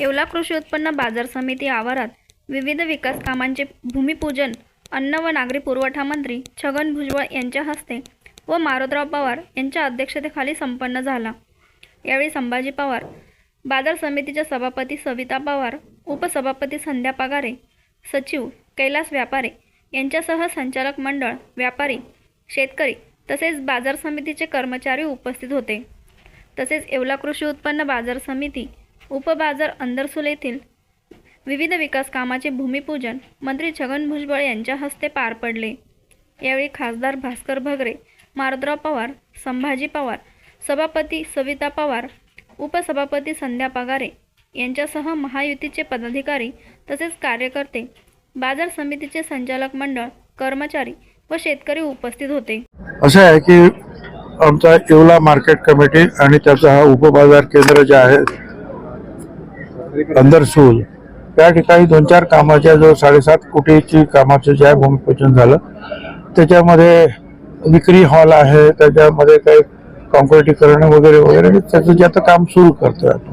येवला कृषी उत्पन्न बाजार समिती आवारात विविध विकास कामांचे भूमिपूजन अन्न व नागरी पुरवठा मंत्री छगन भुजबळ यांच्या हस्ते व मारोतराव पवार यांच्या अध्यक्षतेखाली संपन्न झाला. यावेळी संभाजी पवार बाजार समितीच्या सभापती सविता पवार उपसभापती संध्या पगारे सचिव कैलास व्यापारे यांच्यासह संचालक मंडळ व्यापारी शेतकरी तसेच बाजार समितीचे कर्मचारी उपस्थित होते. तसेच येवला कृषी उत्पन्न बाजार समिती उपबाजार अंदरसूल येथील विविध विकास कामाचे भूमिपूजन मंत्री छगन भुजबळ यांच्या हस्ते पार पडले. यावेळी खासदार भास्कर भगरे मारुतराव पवार संभाजी पवार सभापती सविता पवार उपसभापती संध्या पगारे यांच्यासह महायुतीचे पदाधिकारी तसेच कार्यकर्ते बाजार समितीचे संचालक मंडळ कर्मचारी व शेतकरी उपस्थित होते. असं आहे की आमचा येवला मार्केट कमिटी आणि त्याचा हा उपबाजार केंद्र जे आहे अंदरसूल त्या ठिकाणी दोन चार कामाच्या जो साडेसात कोटीची कामाचं जे आहे भूमिपूजन झालं. त्याच्यामध्ये विक्री हॉल आहे त्याच्यामध्ये काही कॉन्क्रिटीकरण वगैरे वगैरे त्याचं जे आता काम सुरू करतोय आपण.